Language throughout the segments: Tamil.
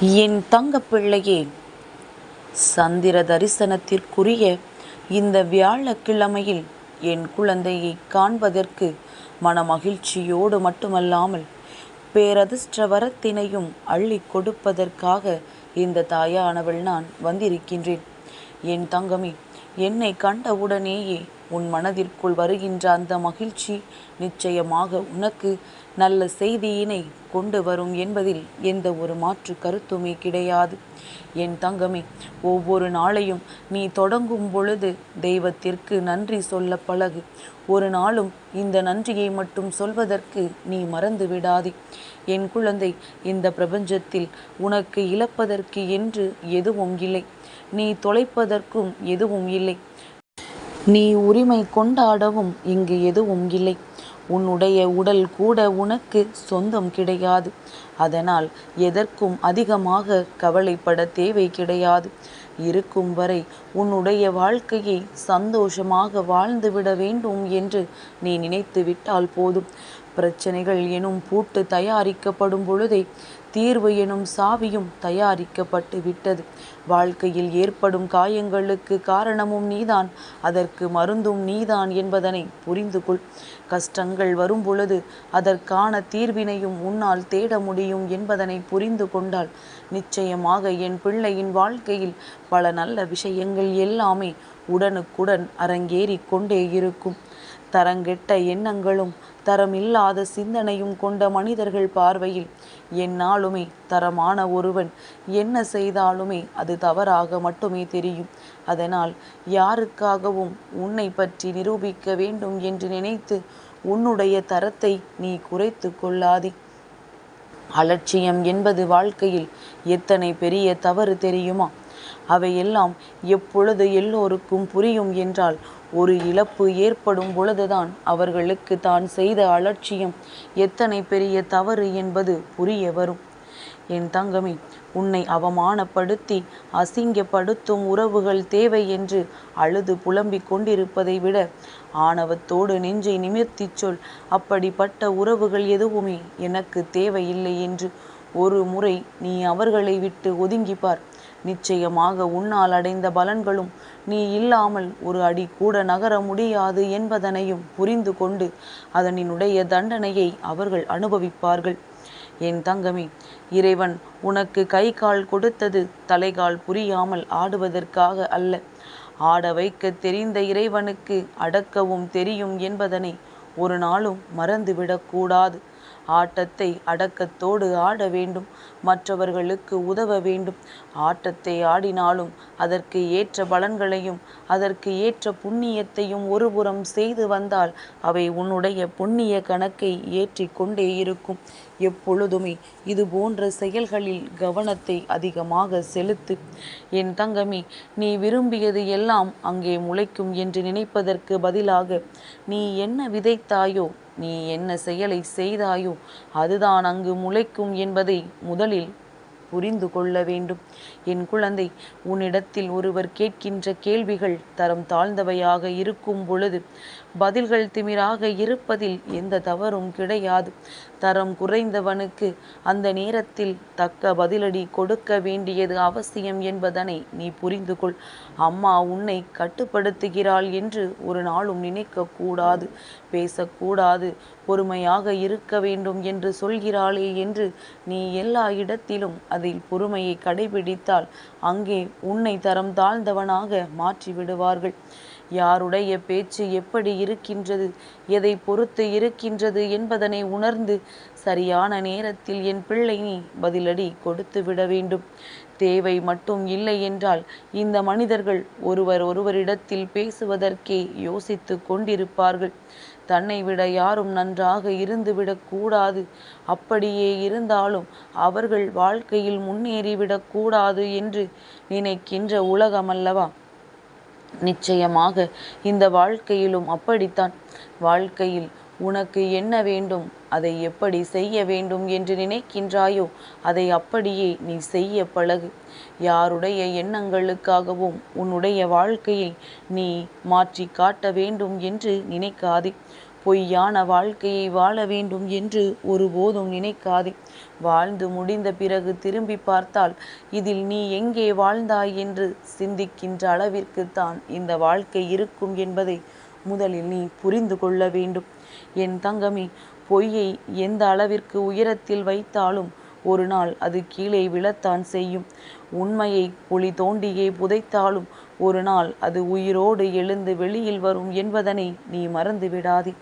என் தங்கப்பிள்ளையே சந்திர தரிசனத்திற்குரிய இந்த வியாழக்கிழமையில் என் குழந்தையை காண்பதற்கு மனமகிழ்ச்சியோடு மட்டுமல்லாமல் பேரதிர்ஷ்ட வரத்தினையும் அள்ளிக் கொடுப்பதற்காக இந்த தாயானவள் நான் வந்திருக்கின்றேன். என் தங்கமே என்னை கண்டவுடனேயே உன் மனதிற்குள் வருகின்ற அந்த மகிழ்ச்சி நிச்சயமாக உனக்கு நல்ல செய்தியினை கொண்டு வரும் என்பதில் எந்த ஒரு மாற்று கருத்துமே கிடையாது. என் தங்கமே ஒவ்வொரு நாளையும் நீ தொடங்கும் பொழுது தெய்வத்திற்கு நன்றி சொல்ல பழகு. ஒரு நாளும் இந்த நன்றியை மட்டும் சொல்வதற்கு நீ மறந்து விடாதே. என் குழந்தை இந்த பிரபஞ்சத்தில் உனக்கு இழப்பதற்கு என்று எதுவும் இல்லை. நீ தொலைப்பதற்கும் எதுவும் இல்லை. நீ உரிமை கொண்டாடவும் இங்கு எதுவும் இல்லை. உன்னுடைய உடல் கூட உனக்கு சொந்தம் கிடையாது. அதனால் எதற்கும் அதிகமாக கவலைப்பட தேவை கிடையாது. இருக்கும் வரை உன்னுடைய வாழ்க்கையை சந்தோஷமாக வாழ்ந்துவிட வேண்டும் என்று நீ நினைத்து விட்டால் போதும். பிரச்சனைகள் எனும் பூட்டு தயாரிக்கப்படும் பொழுதே தீர்வு எனும் சாவியும் தயாரிக்கப்பட்டு விட்டது. வாழ்க்கையில் ஏற்படும் காயங்களுக்கு காரணமும் நீதான். அதற்கு மருந்தும் நீதான் என்பதனை புரிந்து கொள் கஷ்டங்கள் வரும் பொழுது அதற்கான தீர்வினையும் உன்னால் தேட முடியும் என்பதனை புரிந்து கொண்டால் நிச்சயமாக என் பிள்ளையின் வாழ்க்கையில் பல நல்ல விஷயங்கள் எல்லாமே உடனுக்குடன் அரங்கேறி கொண்டே இருக்கும். தரங்கெட்ட எண்ணங்களும் தரமில்லாத சிந்தனையும் கொண்ட மனிதர்கள் பார்வையில் என்னாலுமே தரமான ஒருவன் என்ன செய்தாலுமே அது தவறாக மட்டுமே தெரியும். அதனால் யாருக்காகவும் உன்னை பற்றி நிரூபிக்க வேண்டும் என்று நினைத்து உன்னுடைய தரத்தை நீ குறைத்து கொள்ளாதே. அலட்சியம் என்பது வாழ்க்கையில் எத்தனை பெரிய தவறு தெரியுமா? அவையெல்லாம் எப்பொழுது எல்லோருக்கும் புரியும் என்றால் ஒரு இழப்பு ஏற்படும் பொழுதுதான் அவர்களுக்கு தான் செய்த அலட்சியம் எத்தனை பெரிய தவறு என்பது புரிய வரும். என் தங்கமே உன்னை அவமானப்படுத்தி அசிங்கப்படுத்தும் உறவுகள் தேவை என்று அழுது புலம்பிக் கொண்டிருப்பதை விட ஆணவத்தோடு நெஞ்சை நிமிர்த்திச் சொல் அப்படிப்பட்ட உறவுகள் எதுவுமே எனக்கு தேவையில்லை என்று ஒரு முறை நீ அவர்களை விட்டு ஒதுங்கிப்பார். நிச்சயமாக உன்னால் அடைந்த பலன்களும் நீ இல்லாமல் ஒரு அடி கூட நகர முடியாது என்பதனையும் புரிந்து கொண்டு அதனினுடைய தண்டனையை அவர்கள் அனுபவிப்பார்கள். என் தங்கமே இறைவன் உனக்கு கை கால் கொடுத்தது தலைகால் புரியாமல் ஆடுவதற்காக அல்ல. ஆட வைக்க தெரிந்த இறைவனுக்கு அடக்கவும் தெரியும் என்பதனை ஒரு நாளும் மறந்துவிடக்கூடாது ஆட்டத்தை அடக்கத்தோடு ஆட வேண்டும். மற்றவர்களுக்கு உதவ வேண்டும். ஆட்டத்தை ஆடினாலும் அதற்கு ஏற்ற பலன்களையும் அதற்கு ஏற்ற புண்ணியத்தையும் ஒருபுறம் செய்து வந்தால் அவை உன்னுடைய புண்ணிய கணக்கை ஏற்றி கொண்டே இருக்கும். எப்பொழுதுமே இது போன்ற செயல்களில் கவனத்தை அதிகமாக செலுத்து. என் தங்கமி நீ விரும்பியது எல்லாம் அங்கே முளைக்கும் என்று நினைப்பதற்கு பதிலாக நீ என்ன விதைத்தாயோ நீ என்ன செயலை செய்தாயோ அதுதான் அங்கு முளைக்கும் என்பதை முதலில் புரிந்து கொள்ள வேண்டும். என் குழந்தை உன்னிடத்தில் ஒருவர் கேட்கின்ற கேள்விகள் தரம் தாழ்ந்தவையாக இருக்கும் பொழுது பதில்கள் திமிராக இருப்பதில் எந்த தவறும் கிடையாது. தரம் குறைந்தவனுக்கு அந்த நேரத்தில் தக்க பதிலடி கொடுக்க வேண்டியது அவசியம் என்பதனை நீ புரிந்து கொள். அம்மா உன்னை கட்டுப்படுத்துகிறாள் என்று ஒரு நாளும் நினைக்கக்கூடாது பேசக்கூடாது. பொறுமையாக இருக்க வேண்டும் என்று சொல்கிறாளே என்று நீ எல்லா இடத்திலும் அதில் பொறுமையை கடைபிடித்தால் அங்கே உன்னை தரம் தாழ்ந்தவனாக மாற்றி விடுவார்கள் யாருடைய பேச்சு எப்படி இருக்கின்றது எதை பொறுத்து இருக்கின்றது என்பதனை உணர்ந்து சரியான நேரத்தில் என் பிள்ளை நீ பதிலடி கொடுத்து விட வேண்டும். தேவை மட்டும் இல்லை என்றால் இந்த மனிதர்கள் ஒருவர் ஒருவரிடத்தில் பேசுவதற்கே யோசித்து கொண்டிருப்பார்கள். தன்னை விட யாரும் நன்றாக இருந்துவிடக்கூடாது அப்படியே இருந்தாலும் அவர்கள் வாழ்க்கையில் முன்னேறிவிடக்கூடாது என்று நினைக்கின்ற உலகமல்லவா? நிச்சயமாக இந்த வாழ்க்கையிலும் அப்படித்தான். வாழ்க்கையில் உனக்கு என்ன வேண்டும்? அதை எப்படி செய்ய வேண்டும் என்று நினைக்கின்றாயோ அதை அப்படியே நீ செய்ய பழகு. யாருடைய எண்ணங்களுக்காகவும் உன்னுடைய வாழ்க்கையை நீ மாற்றி காட்ட வேண்டும் என்று நினைக்காதே. பொய்யான வாழ்க்கையை வாழ வேண்டும் என்று ஒருபோதும் நினைக்காதே. வாழ்ந்து முடிந்த பிறகு திரும்பி பார்த்தால் இதில் நீ எங்கே வாழ்ந்தாய் என்று சிந்திக்கின்ற அளவிற்கு தான் இந்த வாழ்க்கை இருக்கும் என்பதை முதலில் நீ புரிந்து கொள்ள வேண்டும். என் தங்கமே பொய்யை எந்த அளவிற்கு உயரத்தில் வைத்தாலும் ஒரு நாள் அது கீழே விழத்தான் செய்யும். உண்மையை குழி தோண்டியே புதைத்தாலும் ஒரு நாள் அது உயிரோடு எழுந்து வெளியில் வரும் என்பதனை நீ மறந்து விடாதே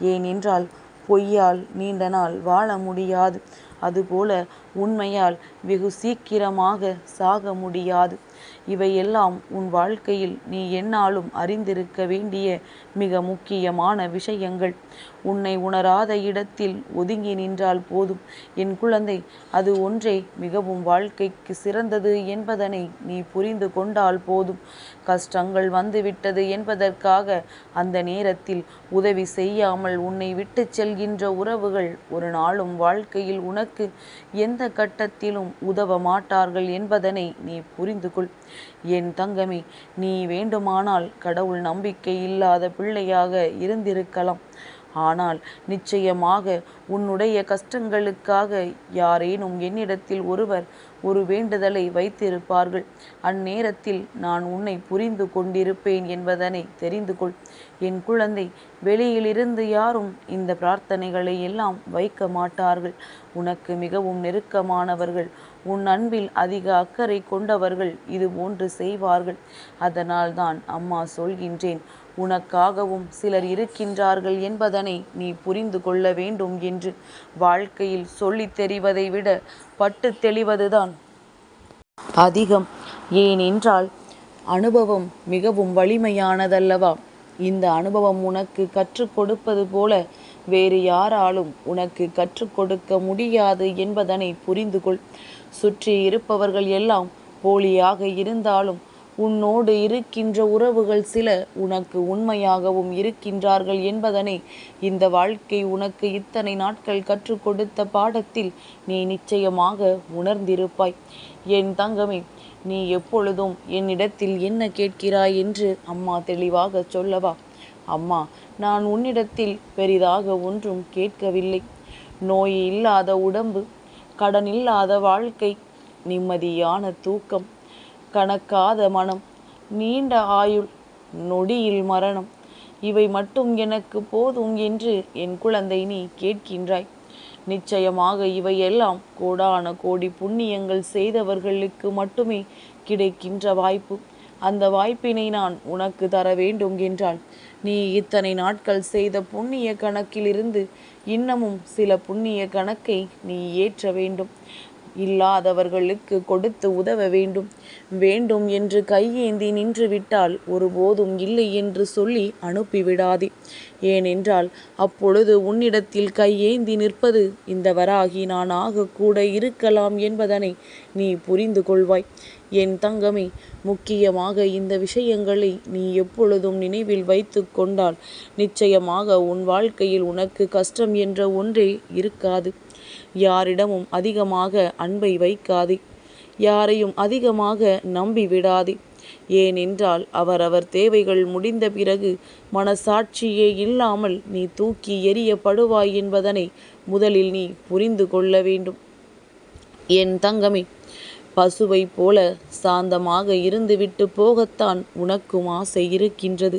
ஏனென்றால் பொய்யால் நீண்ட நாள் வாழ முடியாது. அதுபோல உண்மையால் வெகு சீக்கிரமாக சாக முடியாது. இவையெல்லாம் உன் வாழ்க்கையில் நீ என்னாலும் அறிந்திருக்க வேண்டிய மிக முக்கியமான விஷயங்கள். உன்னை உணராத இடத்தில் ஒதுங்கி நின்றால் போதும். என் குழந்தை அது ஒன்றே மிகவும் வாழ்க்கைக்கு சிறந்தது என்பதனை நீ புரிந்து கொண்டால் போதும். கஷ்டங்கள் வந்துவிட்டது என்பதற்காக அந்த நேரத்தில் உதவி செய்யாமல் உன்னை விட்டுச் செல்கின்ற உறவுகள் ஒரு நாளும் வாழ்க்கையில் உனக்கு எந்த கட்டத்திலும் உதவ மாட்டார்கள் என்பதனை நீ புரிந்து கொள் என் தங்கமே நீ வேண்டுமானால் கடவுள் நம்பிக்கை இல்லாத பிள்ளையாக இருந்திருக்கலாம். ஆனால் நிச்சயமாக உன்னுடைய கஷ்டங்களுக்காக யாரேனும் என்னிடத்தில் ஒருவர் ஒரு வேண்டுதலை வைத்திருப்பார்கள். அந்நேரத்தில் நான் உன்னை புரிந்து கொண்டிருப்பேன் என்பதனை தெரிந்து கொள். என் குழந்தை வெளியிலிருந்து யாரும் இந்த பிரார்த்தனைகளை எல்லாம் வைக்க மாட்டார்கள். உனக்கு மிகவும் நெருக்கமானவர்கள். உன் அன்பில் அதிக அக்கறை கொண்டவர்கள் இது போன்று செய்வார்கள். அதனால்தான் அம்மா சொல்கின்றேன் உனக்காகவும் சிலர் இருக்கின்றார்கள் என்பதனை நீ புரிந்து கொள்ள வேண்டும் என்று வாழ்க்கையில் சொல்லித் தெரிவதை விட பட்டு தெளிவதுதான். அதிகம். ஏனென்றால் அனுபவம் மிகவும் வலிமையானதல்லவா? இந்த அனுபவம் உனக்கு கற்றுக் கொடுப்பது போல வேறு யாராலும் உனக்கு கற்றுக் கொடுக்க முடியாது என்பதனை புரிந்து கொள். சுற்றி இருப்பவர்கள் எல்லாம் போலியாக இருந்தாலும் உன்னோடு இருக்கின்ற உறவுகள் சில உனக்கு உண்மையாகவும் இருக்கின்றார்கள் என்பதனை இந்த வாழ்க்கை உனக்கு இத்தனை நாட்கள் கற்றுக் கொடுத்த பாடத்தில் நீ நிச்சயமாக உணர்ந்திருப்பாய். என் தங்கமே நீ எப்பொழுதும் என்னிடத்தில் என்ன கேட்கிறாய் என்று அம்மா தெளிவாக சொல்லவா? அம்மா நான் உன்னிடத்தில் பெரிதாக ஒன்றும் கேட்கவில்லை. நோய் இல்லாத உடம்பு கடன் இல்லாத வாழ்க்கை நிம்மதியான தூக்கம் கணக்காத மனம் நீண்ட ஆயுள் நொடியில் மரணம். இவை மட்டும் எனக்கு போதும் என்று என் குழந்தை நீ கேட்கின்றாய். நிச்சயமாக இவையெல்லாம் கோடான கோடி புண்ணியங்கள் செய்தவர்களுக்கு மட்டுமே கிடைக்கின்ற வாய்ப்பு. அந்த வாய்ப்பினை நான் உனக்கு தர வேண்டும் என்றால் நீ இத்தனை நாட்கள் செய்த புண்ணிய கணக்கிலிருந்து இன்னமும் சில புண்ணிய கணக்கை நீ ஏற்ற வேண்டும். இல்லாதவர்களுக்கு கொடுத்து உதவ வேண்டும். வேண்டும் என்று கையேந்தி நின்று விட்டால் ஒருபோதும் இல்லை என்று சொல்லி அனுப்பிவிடாதே. ஏனென்றால் அப்பொழுது உன்னிடத்தில் கையேந்தி நிற்பது இந்த வராகி நான் ஆகக்கூட இருக்கலாம் என்பதனை நீ புரிந்து கொள்வாய். என் தங்கமே முக்கியமாக இந்த விஷயங்களை நீ எப்பொழுதும் நினைவில் வைத்து கொண்டால் நிச்சயமாக உன் வாழ்க்கையில் உனக்கு கஷ்டம் என்ற ஒன்றே இருக்காது. யாரிடமும் அதிகமாக அன்பை வைக்காதே. யாரையும் அதிகமாக நம்பி விடாதே ஏனென்றால் அவரவர் தேவைகள் முடிந்த பிறகு மனசாட்சியே இல்லாமல் நீ தூக்கி எறியப்படுவாய் என்பதனை முதலில் நீ புரிந்து கொள்ள வேண்டும். என் தங்கமே பசுவை போல சாந்தமாக இருந்துவிட்டு போகத்தான் உனக்கும் ஆசை இருக்கின்றது.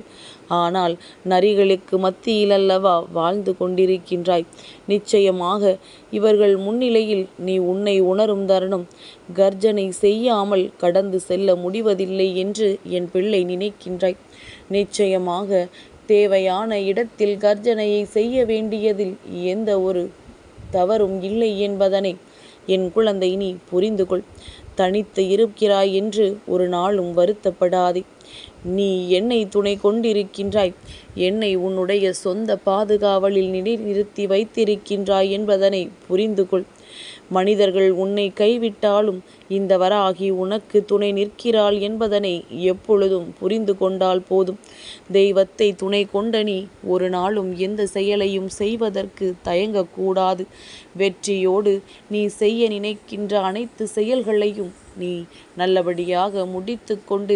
ஆனால் நரிகளுக்கு மத்தியிலல்லவா வாழ்ந்து கொண்டிருக்கின்றாய். நிச்சயமாக இவர்கள் முன்னிலையில் நீ உன்னை உணரும் தருணம். கர்ஜனை செய்யாமல் கடந்து செல்ல முடிவதில்லை என்று என் பிள்ளை நினைக்கின்றாய். நிச்சயமாக தேவையான இடத்தில் கர்ஜனையை செய்ய வேண்டியதில் எந்த ஒரு தவறும் இல்லை என்பதனை என் குழந்தை நீ புரிந்து கொள் தனித்து இருக்கிறாய் என்று ஒரு நாளும் வருத்தப்படாதே. நீ என்னை துணை கொண்டிருக்கின்றாய். என்னை உன்னுடைய சொந்த பாதுகாவலில் நிலைநிறுத்தி வைத்திருக்கின்றாய் என்பதனை புரிந்து கொள் மனிதர்கள் உன்னை கைவிட்டாலும் இந்த வராகி உனக்கு துணை நிற்கிறாள் என்பதனை எப்பொழுதும் புரிந்து கொண்டால் போதும். தெய்வத்தை துணை கொண்ட நீ ஒரு நாளும் எந்த செயலையும் செய்வதற்கு தயங்கக்கூடாது. வெற்றியோடு நீ செய்ய நினைக்கின்ற அனைத்து செயல்களையும் நீ நல்லபடியாக முடித்து கொண்டு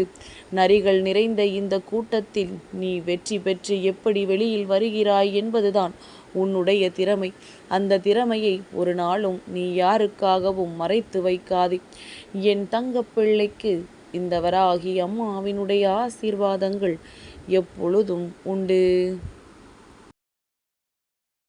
நரிகள் நிறைந்த இந்த கூட்டத்தில் நீ வெற்றி பெற்று எப்படி வெளியில் வருகிறாய் என்பதுதான் உன்னுடைய திறமை. அந்த திறமையை ஒரு நாளும் நீ யாருக்காகவும் மறைத்து வைக்காதே. என் தங்கப்பிள்ளைக்கு இந்த வராகி அம்மாவினுடைய ஆசீர்வாதங்கள் எப்பொழுதும் உண்டு.